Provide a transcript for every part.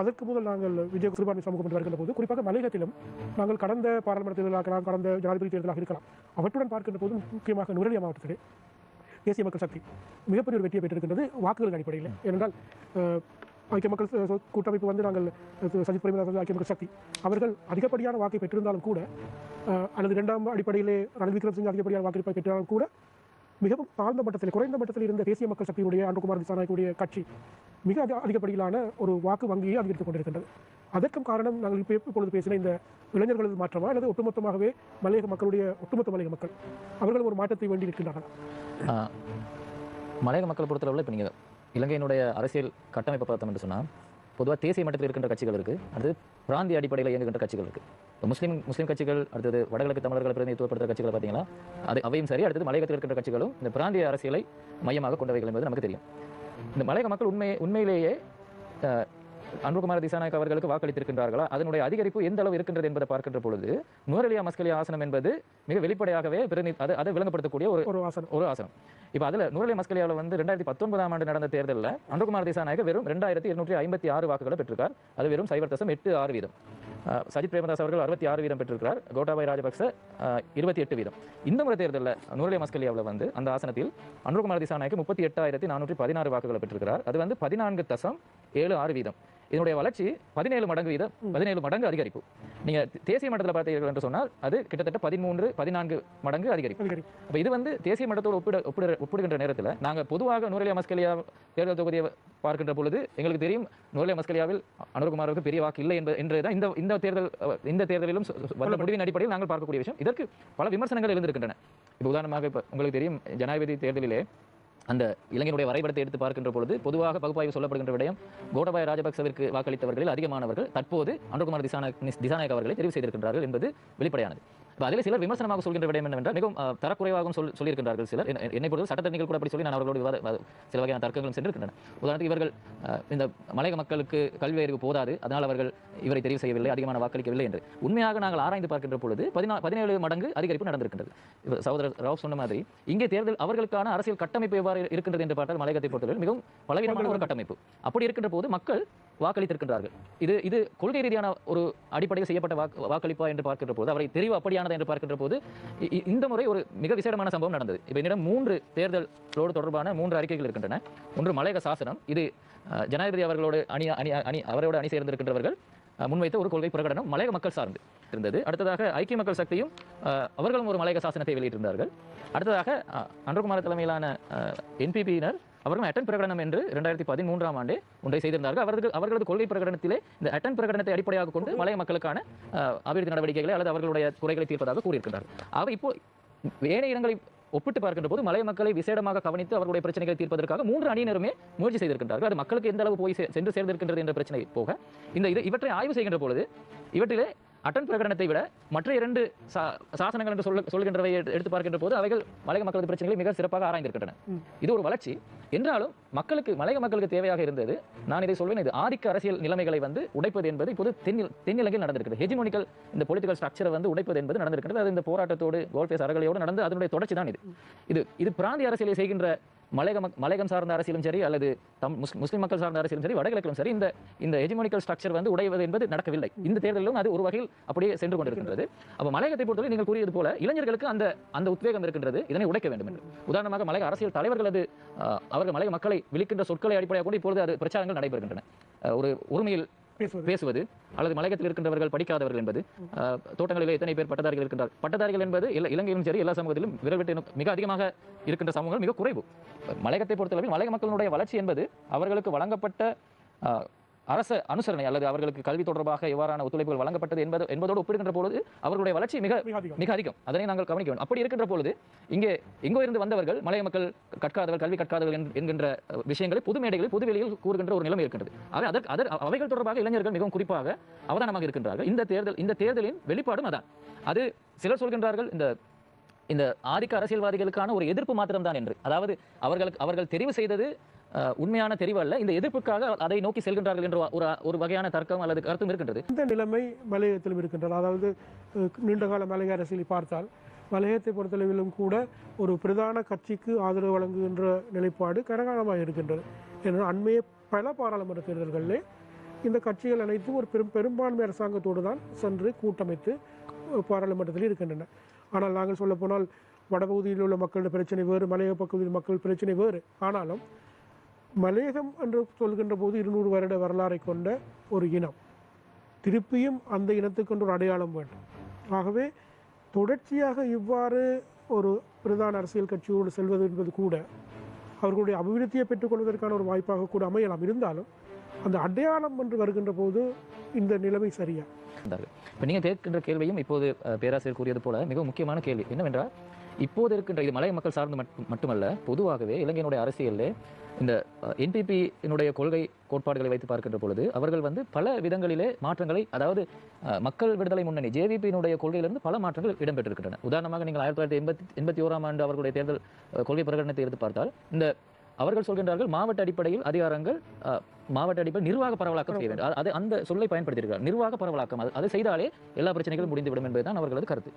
அதற்கு முதல் நாங்கள் விஜய் சிறுபான்மை சமூகம் என்று வருகின்ற போது குறிப்பாக மலையகத்திலும் நாங்கள் கடந்த பாராளுமன்ற தேர்தலாக இருக்கலாம் கடந்த ஜனாதிபதி தேர்தலாக இருக்கலாம். அவற்றுடன் பார்க்கின்ற போது முக்கியமாக நுரலியா மாவட்டத்திலே தேசிய மக்கள் சக்தி மிகப்பெரிய ஒரு வெற்றியை பெற்றிருக்கின்றது வாக்குகள் அடிப்படையில். ஏனென்றால் ஐக்கிய மக்கள் கூட்டமைப்பு வந்து நாங்கள் சஜித் பிரேமதாஸ் ஐக்கிய மக்கள் சக்தி. அவர்கள் அதிகப்படியான வாக்கை பெற்றிருந்தாலும் கூட அல்லது இரண்டாம் அடிப்படையிலே ரணில் விக்ரமசிங்க அதிகப்படியான வாக்கெடுப்பை பெற்றாலும் கூட மிகவும் தாழ்ந்த மட்டத்தில் குறைந்த மட்டத்தில் இருந்த தேசிய மக்கள் சக்தியுடைய அன்புகுமார் திசாநாயக்குடைய கட்சி மிக அதிக அதிகப்படியிலான ஒரு வாக்கு வங்கியை அதிகரித்துக் கொண்டிருக்கின்றது. அதற்கும் காரணம் நாங்கள் இப்போ இப்பொழுது பேசின இந்த இளைஞர்களது மாற்றமா? அல்லது ஒட்டுமொத்தமாகவே மலையக மக்களுடைய ஒட்டுமொத்த மலையக மக்கள் அவர்கள் ஒரு மாற்றத்தை வேண்டி இருக்கின்றார்கள்? மலையக மக்கள் பொறுத்தளவில் இப்போ நீங்கள் இலங்கையினுடைய அரசியல் கட்டமைப்பை பார்த்தோம் என்று சொன்னால் பொதுவாக தேசிய மட்டத்தில் இருக்கின்ற கட்சிகள் இருக்குது அடுத்து பிராந்திய அடிப்படையில் இயங்குகின்ற கட்சிகள் இருக்குது இப்போ முஸ்லீம் முஸ்லீம் கட்சிகள் அடுத்தது வடகிழக்கு தமிழர்களை பிரதிநிதித்துவப்படுத்துகிற கட்சிகள் பார்த்தீங்கன்னா அது அவையும் சரி அடுத்தது மலையகத்தில் இருக்கின்ற கட்சிகளும் இந்த பிராந்திய அரசியலை மையமாக கொண்டவைகள் என்பது நமக்கு தெரியும். இந்த மலையக மக்கள் உண்மை உண்மையிலேயே அன்புகுமார திசாநாயக் அவர்களுக்கு வாக்களித்திருக்கின்றார்களா? அதனுடைய அதிகரிப்பு எந்த அளவு இருக்கின்றது என்பதை பார்க்கின்ற பொழுது நூரலியா மஸ்கலியா ஆசனம் என்பது மிக வெளிப்படையாகவே பிரதி அதை அதை விளங்கப்படுத்தக்கூடிய ஒரு ஒரு வாசனம் ஒரு ஆசனம். இப்போ அதில் நூரலியா மஸ்கலியாவில் வந்து ரெண்டாயிரத்தி பத்தொன்பதாம் ஆண்டு நடந்த தேர்தலில் அன்புகுமார் திசாநாயக வெறும் ரெண்டாயிரத்தி இருநூற்றி ஐம்பத்தி ஆறு வாக்குகளை பெற்றிருக்கார். அது வெறும் சைபர் தசம் எட்டு ஆறு வீதம். சஜித் பிரேமதாஸ் அவர்கள் அறுபத்தி ஆறு வீதம் பெற்றிருக்கிறார். கோட்டாபாய் ராஜபக்ச இருபத்தி எட்டு வீதம். இந்த முறை தேர்தலில் நூரலியா மஸ்கலியாவில் வந்து அந்த ஆசனத்தில் அன்புகுமார் திசாநாயக்கு முப்பத்தி எட்டாயிரத்தி நானூற்றி பதினாறு வாக்குகளை பெற்றிருக்கிறார். அது வந்து பதினான்கு தசம் ஏழு ஆறு வீதம். இதனுடைய வளர்ச்சி பதினேழு மடங்கு வீதம் பதினேழு மடங்கு அதிகரிப்பு. நீங்க தேசிய மட்டத்தில் பார்த்தீர்கள் என்று சொன்னால் அது கிட்டத்தட்ட பதிமூன்று பதினான்கு மடங்கு அதிகரிப்பு. அதிகரி அப்ப இது வந்து தேசிய மட்டத்தோடு ஒப்பிட ஒப்பிட ஒப்பிடுகின்ற நேரத்தில் நாங்க பொதுவாக நூரலியா மஸ்கலியா தேர்தல் தொகுதியை பார்க்கின்ற பொழுது எங்களுக்கு தெரியும் நூரலியா மஸ்கலியாவில் அனுர்குமாருக்கு பெரிய வாக்கு இல்லை என்பது என்றுதான் இந்த இந்த தேர்தல் இந்த தேர்தலிலும் வந்த முடிவின் அடிப்படையில் நாங்கள் பார்க்கக்கூடிய விஷயம். இதற்கு பல விமர்சனங்கள் எழுந்திருக்கின்றன. இப்போ உதாரணமாக இப்போ உங்களுக்கு தெரியும் ஜனாதிபதி தேர்தலிலே அந்த இலங்கையினுடைய வரைபடத்தை எடுத்து பார்க்கின்ற பொழுது பொதுவாக பகுப்பாய்வு சொல்லப்படுகின்ற விடயம் கோடபாய ராஜபக்சவிற்கு வாக்களித்தவர்களில் அதிகமானவர்கள் தற்போது அனுகுமார் திசாநாயக் திசாநாயக் அவர்களை தெரிவு செய்திருக்கின்றார்கள் என்பது வெளிப்படையானது. அதில் சிலர் விமர்சனமாக சொல்கின்ற விடயம் என்னவென்றால் மிகவும் தரக்குறைவாகவும் சொல் சொல்லியிருக்கிறார்கள் சிலர். என்னை பொறுத்த சட்டத்தணிகள் கூட அப்படி சொல்லி நான் அவர்களோடு விவாத சில வகையான தர்க்கங்களும் சென்றிருக்கின்றன. உதாரணத்துக்கு இவர்கள் இந்த மலையக மக்களுக்கு கல்வி அறிவு போதாது அதனால் அவர்கள் இவரை தெரிவு செய்யவில்லை அதிகமான வாக்களிக்கவில்லை என்று. உண்மையாக நாங்கள் ஆராய்ந்து பார்க்கின்ற பொழுது பதினா பதினேழு மடங்கு அதிகரிப்பு நடந்திருக்கின்றது. சகோதரர் ராவ் சொன்ன மாதிரி இங்கே தேர்தல் அவர்களுக்கான அரசியல் கட்டமைப்பு எவ்வாறு இருக்கின்றது என்று பார்த்தால் மலையகத்தை பொறுத்தவரை மிகவும் பலவீனமான ஒரு கட்டமைப்பு. அப்படி இருக்கின்ற போது மக்கள் வாக்களித்திருக்கின்றார்கள். இது இது கொள்கை ரீதியான ஒரு அடிப்படையில் செய்யப்பட்ட வாக்களிப்பா என்று பார்க்கின்ற போது அவரை தெரிவு அப்படியான சரியானது என்று பார்க்கின்ற போது இந்த முறை ஒரு மிக விசேடமான சம்பவம் நடந்தது. இப்போ என்னிடம் மூன்று தேர்தலோடு தொடர்பான மூன்று அறிக்கைகள் இருக்கின்றன. ஒன்று மலையக சாசனம். இது ஜனாதிபதி அவர்களோடு அணி அணி அணி அவரோடு அணி சேர்ந்திருக்கின்றவர்கள் முன்வைத்த ஒரு கொள்கை பிரகடனம் மலையக மக்கள் சார்ந்து இருந்தது. அடுத்ததாக ஐக்கிய மக்கள் சக்தியும் அவர்களும் ஒரு மலையக சாசனத்தை வெளியிட்டிருந்தார்கள். அடுத்ததாக அஹ், அன்றகுமார தலைமையிலான என்பிபியினர் அவர்களும் அட்டன் பிரகடனம் என்று இரண்டாயிரத்தி பதிமூன்றாம் ஆண்டே ஒன்றை செய்திருந்தார்கள். அவர்கள் அவர்களது கொள்கை பிரகடனத்திலே இந்த அட்டன் பிரகடனத்தை அடிப்படையாக கொண்டு மலைய மக்களுக்கான அபிவிருத்தி நடவடிக்கைகளை அல்லது அவர்களுடைய குறைகளை தீர்ப்பதாக கூறியிருக்கின்றார்கள் ஆக இப்போ ஏனைய இடங்களை ஒப்பிட்டு பார்க்கின்ற போது மலைய மக்களை விசேடமாக கவனித்து அவர்களுடைய பிரச்சனைகளை தீர்ப்பதற்காக மூன்று அணியினருமே முயற்சி செய்திருக்கின்றார்கள். அது மக்களுக்கு எந்த அளவு போய் சென்று சேர்ந்திருக்கின்றது என்ற பிரச்சனை போக இந்த இது இவற்றை ஆய்வு செய்கின்ற பொழுது இவற்றிலே அட்டன் பிரகடனத்தை விட மற்ற இரண்டு சா- சாசனங்கள் என்று சொல்ல சொல்கின்றவை எடுத்து பார்க்கின்ற போது அவைகள் மலைய மக்களது பிரச்சனைகளை மிக சிறப்பாக ஆராய்ந்திருக்கின்றன. இது ஒரு வளர்ச்சி. என்றாலும் மக்களுக்கு மலைய மக்களுக்கு தேவையாக இருந்தது நான் இதை சொல்வேன் இது ஆதிக்க அரசியல் நிலைமைகளை வந்து உடைப்பது என்பது இப்போது தென்னில் தென்னிலங்கையில் நடந்திருக்கிறது. ஹெஜிமோனிக்கல் இந்த பொலிட்டிக்கல் ஸ்ட்ரக்சரை வந்து உடைப்பது என்பது நடந்திருக்கிறது. அது இந்த போராட்டத்தோடு கோல்பேஸ் அறகலையோடு நடந்து அதனுடைய தொடர்ச்சி தான் இது இது இது பிராந்திய அரசியலை செய்கின்ற மலையக மலையகம் சார்ந்த அரசியலும் சரி அல்லது தம் முஸ்லிம் மக்கள் சார்ந்த அரசியலும் சரி வடகிழக்கிலும் சரி இந்த இந்த எஜிமோனிக்கல் ஸ்ட்ரக்சர் வந்து உடைவது என்பது நடக்கவில்லை. இந்த தேர்தலிலும் அது ஒரு வகையில் அப்படியே சென்று கொண்டிருக்கின்றது. அப்போ மலையகத்தை பொறுத்தவரை நீங்கள் கூறியது போல இளைஞர்களுக்கு அந்த அந்த உத்வேகம் இருக்கின்றது இதனை உடைக்க வேண்டும் என்று. உதாரணமாக மலைய அரசியல் தலைவர்கள் அது அவர்கள் மலைய மக்களை விழிக்கின்ற சொற்களை அடிப்படையாக கொண்டு இப்பொழுது அது பிரச்சாரங்கள் நடைபெறுகின்றன. ஒரு உரிமையில் பேசுவது? அல்லது மலையகத்தில் இருக்கின்றவர்கள் படிக்காதவர்கள் என்பது அஹ், தோட்டங்களிலே எத்தனை பேர் பட்டதாரிகள் இருக்கின்றார்? பட்டதாரிகள் என்பது இலங்கையிலும் சரி எல்லா சமூகத்திலும் விரல் விட்டு எண்ணும் மிக அதிகமாக இருக்கின்ற சமூகங்கள் மிக குறைவு. மலையகத்தை பொறுத்தளவில் மலையக மக்களுடைய வளர்ச்சி என்பது அவர்களுக்கு வழங்கப்பட்ட அஹ், அரச அனுசரணை அல்லது அவர்களுக்கு கல்வி தொடர்பாக எவ்வாறான ஒத்துழைப்புகள் வழங்கப்பட்டது என்பது என்பதோடு ஒப்பிடுகின்ற பொழுது அவர்களுடைய வளர்ச்சி மிக மிக அதிகம். அதனை நாங்கள் கவனிக்க வேண்டும். அப்படி இருக்கின்ற பொழுது இங்கே எங்கோ இருந்து வந்தவர்கள் மலைய மக்கள் கற்காதவர்கள் கல்வி கற்காதவர்கள் என்- என்கின்ற விஷயங்களை பொது மேடைகளில் பொது வெளியில் கூறுகின்ற ஒரு நிலைமை இருக்கின்றது. ஆக அதற்கு அதற்கு அவைகள் தொடர்பாக இளைஞர்கள் மிகவும் குறிப்பாக அவதானமாக இருக்கின்றார்கள். இந்த தேர்தல் இந்த தேர்தலின் வெளிப்பாடும் அதான். அது சிலர் சொல்கின்றார்கள் இந்த இந்த ஆதிக்க அரசியல்வாதிகளுக்கான ஒரு எதிர்ப்பு மாத்திரம்தான் என்று. அதாவது அவர்களுக்கு அவர்கள் தெரிவு செய்தது உண்மையான தெரிவல்ல இந்த எதிர்ப்புக்காக அதை நோக்கி செல்கின்றார்கள் என்ற ஒரு ஒரு வகையான தர்க்கம் அல்லது கருத்தும் இருக்கின்றது. இந்த நிலைமை மலையகத்திலும் இருக்கின்றது. அதாவது நீண்டகால மலைய அரசியலை பார்த்தால் மலையத்தை பொறுத்தளவிலும் கூட ஒரு பிரதான கட்சிக்கு ஆதரவு வழங்குகின்ற நிலைப்பாடு கரகாலமாக இருக்கின்றது. ஏன்னா அண்மைய பல பாராளுமன்ற தேர்தல்களிலே இந்த கட்சிகள் அனைத்தும் ஒரு பெரும் பெரும்பான்மை அரசாங்கத்தோடு தான் சென்று கூட்டமைத்து பாராளுமன்றத்தில் இருக்கின்றன. ஆனால் நாங்கள் சொல்லப்போனால் வடபகுதியில் உள்ள மக்களோட பிரச்சனை வேறு மலையக பகுதியில் மக்கள் பிரச்சனை வேறு. ஆனாலும் மலையகம் என்று சொல்கின்ற போது இருநூறு வருட வரலாறை கொண்ட ஒரு இனம். திருப்பியும் அந்த இனத்துக்கென்று ஒரு அடையாளம் வேண்டும். ஆகவே தொடர்ச்சியாக இவ்வாறு ஒரு பிரதான அரசியல் கட்சியோடு செல்வது என்பது கூட அவர்களுடைய அபிவிருத்தியை பெற்றுக்கொள்வதற்கான ஒரு வாய்ப்பாக கூட அமையலாம். இருந்தாலும் அந்த அடையாளம் என்று வருகின்ற போது இந்த நிலைமை சரியா? இப்போ நீங்கள் கேட்கின்ற கேள்வியும் இப்போது பேராசிரியர் கூறியது போல மிக முக்கியமான கேள்வி. என்னவென்றால் இப்போது இருக்கின்ற இது மலை மக்கள் சார்ந்து மட்டும் மட்டுமல்ல பொதுவாகவே இலங்கையினுடைய அரசியலில் இந்த என்பிபியினுடைய கொள்கை கோட்பாடுகளை வைத்து பார்க்கின்ற பொழுது அவர்கள் வந்து பல விதங்களிலே மாற்றங்களை அதாவது மக்கள் விடுதலை முன்னணி ஜேவிபியினுடைய கொள்கையிலிருந்து பல மாற்றங்கள் இடம்பெற்றிருக்கின்றன. உதாரணமாக நீங்கள் ஆயிரத்தி தொள்ளாயிரத்தி எண்பத்தி எண்பத்தி ஓராம் ஆண்டு அவர்களுடைய தேர்தல் கொள்கை பிரகடனத்தை எடுத்து பார்த்தால் இந்த அவர்கள் சொல்கின்றார்கள் மாவட்ட அடிப்படையில் அதிகாரங்கள் மாவட்ட அடிப்படையில் நிர்வாக பரவலாக்கம் செய்ய வேண்டும். அது- அந்த சொல்லை பயன்படுத்தியிருக்கிறார். நிர்வாக பரவலாக்கம் அது- அதை செய்தாலே எல்லா பிரச்சனைகளும் முடிந்துவிடும் என்பதுதான் அவர்களது கருத்து.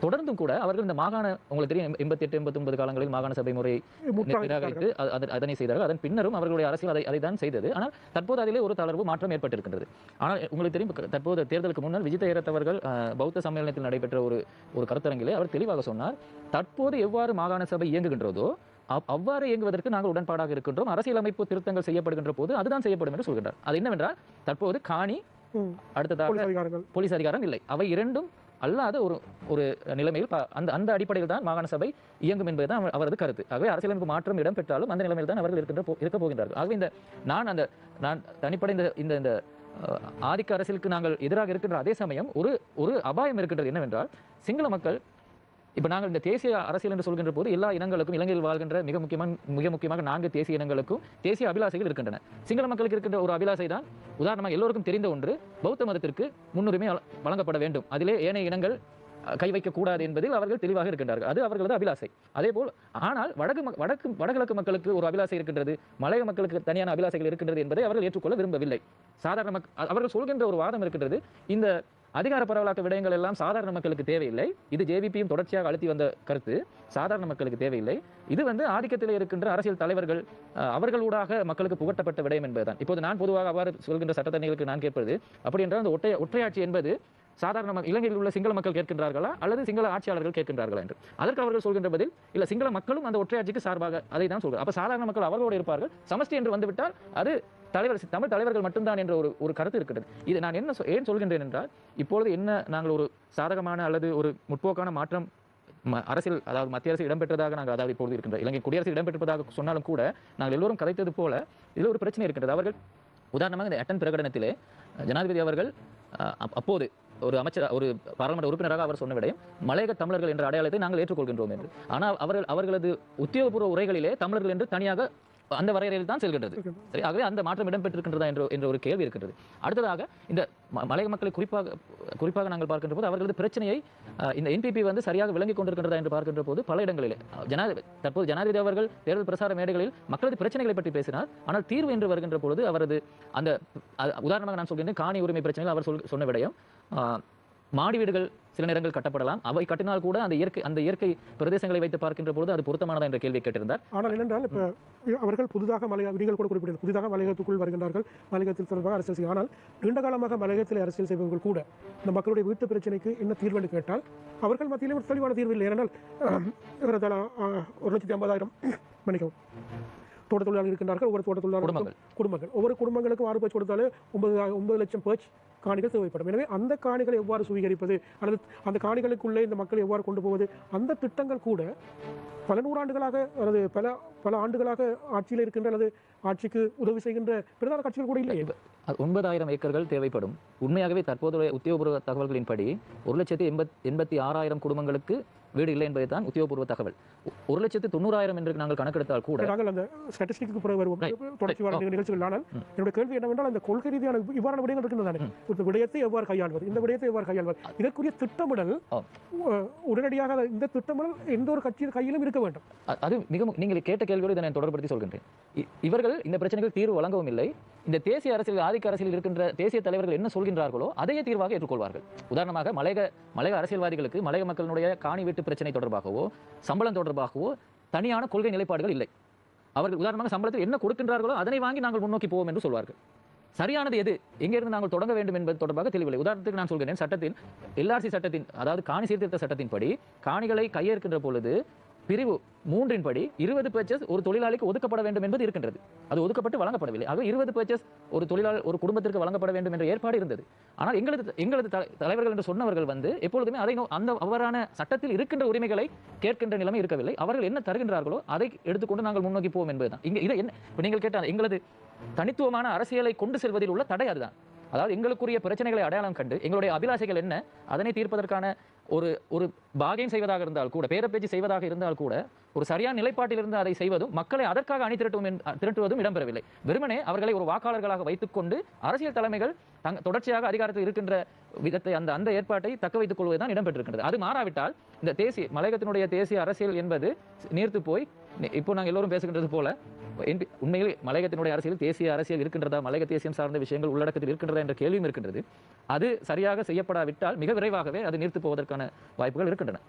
தொடர்ந்தும் கூட அவர்கள் இந்த மாகாண உங்களுக்கு தெரியும் எண்பத்தி எட்டு எண்பத்தி ஒன்பது காலங்களில் மாகாண சபை முறை முற்றாக நிராகரித்து அதனை செய்தார்கள். அதன் பின்னரும் அவர்களுடைய அரசியல் அதை அதை தான் செய்தது. ஆனால் தற்போது அதிலே ஒரு தளர்வு மாற்றம் ஏற்பட்டிருக்கின்றது. ஆனால் உங்களுக்கு தெரியும் தற்போது தேர்தலுக்கு முன்னர் விஜித ஏரத்தவர்கள் பௌத்த சம்மேளனத்தில் நடைபெற்ற ஒரு ஒரு கருத்தரங்கிலே அவர் தெளிவாக சொன்னார். தற்போது எவ்வாறு மாகாண சபை இயங்குகின்றதோ அவ்வாறு இயங்குவதற்கு நாங்கள் உடன்பாடாக இருக்கின்றோம். அரசியலமைப்பு திருத்தங்கள் செய்யப்படுகின்ற போது அதுதான் செய்யப்படும் என்று சொல்கின்றார். அது என்னவென்றால் தற்போது காணி. அடுத்ததாக போலீஸ் அதிகாரம் இல்லை. அவை இரண்டும் அல்லாத ஒரு ஒரு நிலைமையில் அந்த அந்த அடிப்படையில் தான் மாகாண சபை இயங்கும் என்பதுதான் அவர்- அவரது கருத்து. ஆகவே அரசியலமைப்பு மாற்றம் இடம் பெற்றாலும் அந்த நிலைமையில் தான் அவர்கள் இருக்கின்ற இருக்க போகின்றார்கள். ஆகவே இந்த நான் அந்த நான் தனிப்படை இந்த இந்த இந்த ஆதிக்க அரசியலுக்கு நாங்கள் எதிராக இருக்கின்ற அதே சமயம் ஒரு ஒரு அபாயம் இருக்கின்றது என்னவென்றால் சிங்கள மக்கள் இப்போ நாங்கள் இந்த தேசிய அரசியல் என்று சொல்கின்ற போது எல்லா இனங்களுக்கும் இலங்கையில் வாழ்கின்ற மிக முக்கியமான மிக முக்கியமாக நான்கு தேசிய இனங்களுக்கும் தேசிய அபிலாசைகள் இருக்கின்றன. சிங்கள மக்களுக்கு இருக்கின்ற ஒரு அபிலாசை தான் உதாரணமாக எல்லோருக்கும் தெரிந்த ஒன்று பௌத்த மதத்திற்கு முன்னுரிமை வழங்கப்பட வேண்டும். அதிலே ஏனைய இனங்கள் கை வைக்கக்கூடாது என்பதில் அவர்கள் தெளிவாக இருக்கின்றார்கள். அது அவர்களது அபிலாசை. அதே போல் ஆனால் வடக்கு வடக்கு வடகிழக்கு மக்களுக்கு ஒரு அபிலாசை இருக்கின்றது மலைய மக்களுக்கு தனியான அபிலாசைகள் இருக்கின்றது என்பதை அவர்கள் ஏற்றுக்கொள்ள விரும்பவில்லை. சாதாரண மக் அவர்கள் சொல்கின்ற ஒரு வாதம் இருக்கின்றது இந்த அதிகார பரவலாக்க விடயங்கள் எல்லாம் சாதாரண மக்களுக்கு தேவையில்லை. இது ஜேவிபியும் தொடர்ச்சியாக அழுத்தி வந்த கருத்து. சாதாரண மக்களுக்கு தேவையில்லை. இது வந்து ஆதிக்கத்தில் இருக்கின்ற அரசியல் தலைவர்கள் அவர்களூடாக மக்களுக்கு புகட்டப்பட்ட விடயம் என்பதுதான். இப்போது நான் பொதுவாக அவ்வாறு சொல்கின்ற சட்டத்தணிகளுக்கு நான் கேட்பது அப்படி என்றால் அந்த ஒற்றை ஒற்றையாட்சி என்பது சாதாரண இலங்கையில் உள்ள சிங்கள மக்கள் கேட்கின்றார்களா அல்லது சிங்கள ஆட்சியாளர்கள் கேட்கின்றார்களா என்று. அதற்கு அவர்கள் சொல்கின்ற பதில் இல்ல சிங்கள மக்களும் அந்த ஒற்றையாட்சிக்கு சார்பாக அதை தான் சொல்கிறார் அப்ப சாதாரண மக்கள் அவர்களோடு இருப்பார்கள். சமஷ்டி என்று வந்துவிட்டால் அது தலைவர் தமிழ் தலைவர்கள் மட்டும்தான் என்ற ஒரு ஒரு கருத்து இருக்கிறது. இது நான் என்ன ஏன் சொல்கின்றேன் என்றால் இப்பொழுது என்ன நாங்கள் ஒரு சாதகமான அல்லது ஒரு முற்போக்கான மாற்றம் அரசியல் அதாவது மத்திய அரசு இடம்பெற்றதாக நாங்கள் அதாவது இப்பொழுது இருக்கின்ற இலங்கை குடியரசு இடம்பெற்றதாக சொன்னாலும் கூட நாங்கள் எல்லோரும் கதைத்தது போல இதில் ஒரு பிரச்சனை இருக்கின்றது. அவர்கள் உதாரணமாக இந்த அட்டன் பிரகடனத்திலே ஜனாதிபதி அவர்கள் அப்போது ஒரு அமைச்சர் ஒரு பாராளுமன்ற உறுப்பினராக அவர் சொன்ன விடயம் மலையக தமிழர்கள் என்ற அடையாளத்தை நாங்கள் ஏற்றுக்கொள்கின்றோம் என்று. ஆனால் அவர்கள் அவர்களது உத்தியோகபூர்வ உரைகளிலே தமிழர்கள் என்று தனியாக அந்த வரையறையில் தான் செல்கின்றது. சரி ஆகவே அந்த மாற்றம் இடம்பெற்றிருக்கின்றதா என்ற என்ற ஒரு கேள்வி இருக்கின்றது. அடுத்ததாக இந்த ம- மலையக மக்களை குறிப்பாக குறிப்பாக நாங்கள் பார்க்கின்ற போது அவர்களது பிரச்சனையை இந்த என்பிபி வந்து சரியாக விளங்கிக் கொண்டிருக்கின்றதா என்று பார்க்கின்ற போது பல இடங்களிலே ஜனாதிபதி தற்போது ஜனாதிபதி அவர்கள் தேர்தல் பிரசார மேடைகளில் மக்களது பிரச்சனைகளை பற்றி பேசினார். ஆனால் தீர்வு என்று வருகின்ற பொழுது அவரது அந்த உதாரணமாக நான் சொல்கின்றேன் காணி உரிமை பிரச்சனையில் அவர் சொல் சொன்ன விடயம் மாடி வீடுகள் சில நேரங்கள் கட்டப்படலாம். அவை கட்டினால் கூட அந்த இயற்கை அந்த இயற்கை பிரதேசங்களை வைத்து பார்க்கின்ற பொழுது அது பொருத்தமானதா என்ற கேள்வி கேட்டிருந்தார். ஆனால் என்னென்றால் இப்போ அவர்கள் புதிதாக மலைய நீங்கள் கூட குறிப்பிட்டது புதிதாக மலையகத்துக்குள் வருகின்றார்கள் மலையகத்தில் தொடர்பாக அரசியல் செய்ய. ஆனால் நீண்ட காலமாக மலையகத்தில் அரசியல் செய்பவர்கள் கூட இந்த மக்களுடைய வீட்டு பிரச்சனைக்கு என்ன தீர்வு என்று கேட்டால் அவர்கள் மத்தியிலே ஒரு தெளிவான தீர்வு இல்லை. ஏனென்றால் ஒரு லட்சத்தி ஐம்பதாயிரம் மன்னிக்கவும் தோட்ட தொழிலாளர்கள் இருக்கின்றார்கள். ஒவ்வொரு தோட்ட தொழிலாளர்களுக்கும் குடும்பங்கள். குடும்பங்கள். ஒவ்வொரு குடும்பங்களுக்கும் ஆறு பேச்சு கொடுத்தாலே ஒன்பது ஒன்பது லட்சம் பேச் காணிகள் தேவைப்படும். எனவே அந்த காணிகளை எவ்வாறு சுவீகரிப்பது? அல்லது அந்த காணிகளுக்குள்ளே இந்த மக்களை எவ்வாறு கொண்டு போவது? அந்த திட்டங்கள் கூட பல நூறாண்டுகளாக அல்லது பல பல ஆண்டுகளாக ஆட்சியில் இருக்கின்ற அல்லது ஆட்சிக்கு உதவி செய்கின்ற பிரதான கட்சிகள் கூட இல்லையே. அது ஒன்பதாயிரம் ஏக்கர்கள் தேவைப்படும். உண்மையாகவே தற்போதைய உத்தியோகபூர்வ தகவல்களின்படி ஒரு லட்சத்தி எண்பத் எண்பத்தி ஆறாயிரம் குடும்பங்களுக்கு வீடு இல்லை என்பதுதான் உத்தியோகபூர்வ தகவல். ஒரு லட்சத்தி தொண்ணூறாயிரம் என்று நாங்கள் கணக்கெடுத்தால் கூட நாங்கள் அந்த ஸ்டாட்டிஸ்டிக்கு பிறகு வருவோம். தொடர்ச்சியான. நிகழ்ச்சிகள் ஆனால் என்னுடைய கேள்வி என்னவென்றால் அந்த கொள்கை ரீதியான இவ்வாறான விடயங்கள் இருக்கின்றன இந்த விடயத்தை எவ்வாறு கையாள்வது? இந்த விடயத்தை எவ்வாறு கையாள்வது? இதற்குரிய திட்டமிடல் உடனடியாக இந்த திட்டமிடல் எந்த ஒரு கட்சியின் கையிலும் இருக்க வேண்டும். அது மிக நீங்கள் கேட்ட கேள்வியோடு இதை நான் தொடர்படுத்தி சொல்கின்றேன். இ- அவர்கள் இந்த பிரச்சனைகள் தீர்வு வழங்கவும் இல்லை. இந்த தேசிய அரசியல் ஆதிக்க அரசியல் இருக்கின்ற தேசிய தலைவர்கள் என்ன சொல்கின்றார்களோ அதையே தீர்வாக ஏற்றுக்கொள்வார்கள். உதாரணமாக மலையக மலையக அரசியல்வாதிகளுக்கு மலையக மக்களுடைய காணி வீட்டு பிரச்சனை தொடர்பாகவோ சம்பளம் தொடர்பாகவோ தனியான கொள்கை நிலைப்பாடுகள் இல்லை. அவர்கள் உதாரணமாக சம்பளத்தில் என்ன கொடுக்கின்றார்களோ அதனை வாங்கி நாங்கள் முன்னோக்கி போவோம் என்று சொல்வார்கள். சரியானது எது? எங்கிருந்து நாங்கள் தொடங்க வேண்டும் என்பது தொடர்பாக தெளிவில்லை. உதாரணத்துக்கு நான் சொல்கிறேன் சட்டத்தின் எல்ஆர்சி சட்டத்தின் அதாவது காணி சீர்திருத்த சட்டத்தின்படி காணிகளை கையேற்கின்ற பொழுது பிரிவு மூன்றின் படி இருபது பர்ச்சஸ் ஒரு தொழிலாளிக்கு ஒதுக்கப்பட வேண்டும் என்பது இருக்கின்றது. அது ஒதுக்கப்பட்டு வழங்கப்படவில்லை. ஆக இருபது பர்ச்சஸ் ஒரு தொழிலாளர் ஒரு குடும்பத்திற்கு வழங்கப்பட வேண்டும் என்ற ஏற்பாடு இருந்தது. ஆனால் எங்களது எங்களது த- தலைவர்கள் என்று சொன்னவர்கள் வந்து எப்பொழுதுமே அதை அந்த அவரான சட்டத்தில் இருக்கின்ற உரிமைகளை கேட்கின்ற நிலைமை இருக்கவில்லை. அவர்கள் என்ன தருகின்றார்களோ அதை எடுத்துக்கொண்டு நாங்கள் முன்னோக்கி போவோம் என்பதுதான். இங்க இதை என்ன நீங்கள் கேட்டால் எங்களது தனித்துவமான அரசியலை கொண்டு செல்வதில் உள்ள தடை அதுதான். அதாவது எங்களுக்குரிய பிரச்சனைகளை அடையாளம் கண்டு எங்களுடைய அபிலாஷைகள் என்ன அதனை தீர்ப்பதற்கான ஒரு ஒரு பாகியம் செய்வதாக இருந்தால் கூட பேரப்பேச்சு செய்வதாக இருந்தால் கூட ஒரு சரியான நிலைப்பாட்டில் இருந்து அதை செய்வதும் மக்களை அதற்காக அணி திரட்டும் திரட்டுவதும் இடம்பெறவில்லை. வெறுமனே அவர்களை ஒரு வாக்காளர்களாக வைத்துக்கொண்டு அரசியல் தலைமைகள் தங் தொடர்ச்சியாக அதிகாரத்தில் இருக்கின்ற விதத்தை அந்த அந்த ஏற்பாட்டை தக்க வைத்துக் கொள்வதுதான் இடம்பெற்றிருக்கிறது அது மாறாவிட்டால் இந்த தேசிய மலையகத்தினுடைய தேசிய அரசியல் என்பது நீர்த்து போய் இப்போ நாங்கள் எல்லோரும் பேசுகின்றது போல உண்மையில் மலையகத்தினுடைய அரசியல் தேசிய அரசியல் இருக்கின்றதா மலையக தேசியம் சார்ந்த விஷயங்கள் உள்ளடக்கத்தில் இருக்கின்றதா என்ற கேள்வியும் இருக்கின்றது. அது சரியாக செய்யப்படாவிட்டால் மிக விரைவாகவே அது நீர்த்து போவதற்கான வாய்ப்புகள் இருக்கின்றன.